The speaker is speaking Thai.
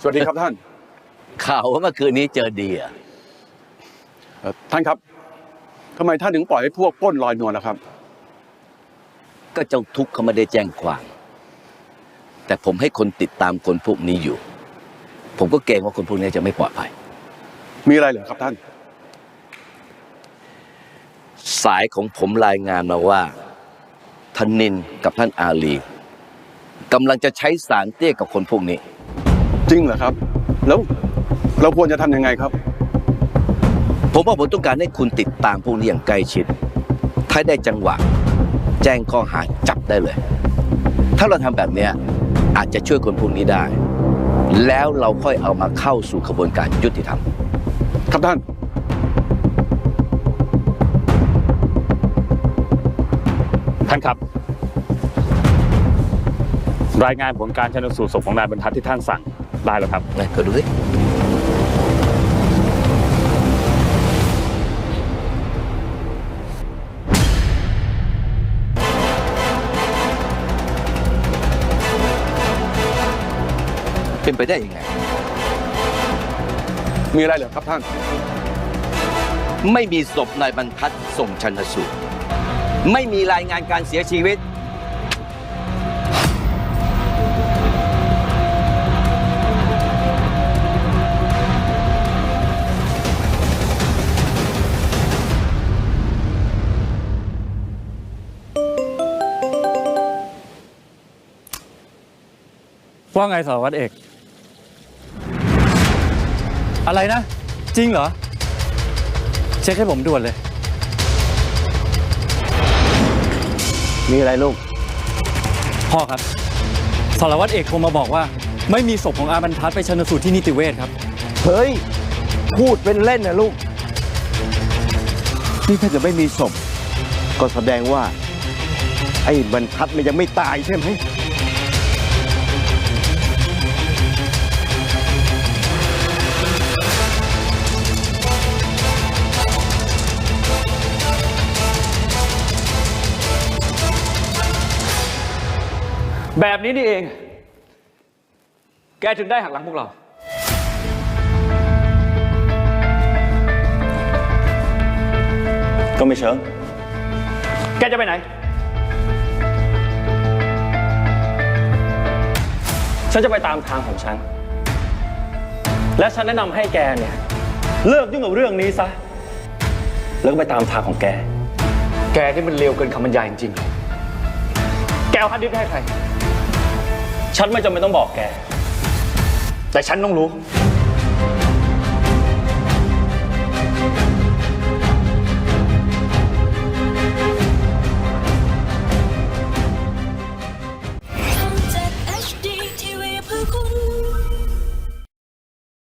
สวัสดีครับท่าน ข่าวว่าเมื่อคืนนี้เจอดีอะเอ่อท่านครับทำไมท่านถึงปล่อยให้พวกปล้นลอยนวลล่ะครับ ก็เจ้าทุกข์เขาไม่ได้แจ้งความแต่ผมให้คนติดตามคนพวกนี้อยู่ ผมก็เกรงว่าคนพวกนี้จะไม่ปลอดภัย มีอะไรเหรอครับท่าน สายของผมรายงานมาว่าท่านนินกับท่านอาลี กำลังจะใช้สารเตี้ยกับคนพวกนี้ จริงเหรอครับ แล้วเราควรจะทำยังไงครับ ผมว่าผมต้องการให้คุณติดตามพวกนี้อย่างใกล้ชิด ถ้าได้จังหวะ แจ้งข้อหาจับได้เลย ถ้าเราทำแบบเนี้ยอาจจะช่วยคนพวกนี้ได้ แล้วเราค่อยเอามาเข้าสู่กระบวนการยุติธรรม ครับท่าน ท่านครับ รายงานผลการชนสูตรศพของนายบรรทัดที่ท่านสั่งได้แล้วครับ ไหนขอดูสิเป็นไปได้ยังไง มีอะไรเหรอครับท่าน ไม่มีศพนายบรรทัดส่งชันสูตร ไม่มีรายงานการเสียชีวิต ว่าไงสารวัตรเอก อะไรนะ จริงเหรอ เช็คให้ผมด่วนเลย มีอะไรลูก พ่อครับ สารวัตรเอกโทรมาบอกว่า ไม่มีศพของอาบรรทัดไปชันสูตรที่นิติเวชครับ เฮ้ย พูดเป็นเล่นนะลูก นี่ถ้าเกิดไม่มีศพ ก็แสดงว่า ไอ้บรรทัดมันยังไม่ตายใช่ไหม แบบนี้นี่เอง แกถึงได้หักหลังพวกเรา ก็ไม่เชิง แกจะไปไหน ฉันจะไปตามทางของฉัน และฉันแนะนำให้แกเนี่ย เลิกยุ่งกับเรื่องนี้ซะ แล้วก็ไปตามทางของแก แกที่มันเร็วเกินคำบรรยายจริงๆ แกเอาฮัดดิสก์ไปให้ใคร ฉันไม่จำเป็นต้องบอกแก แต่ฉันต้องรู้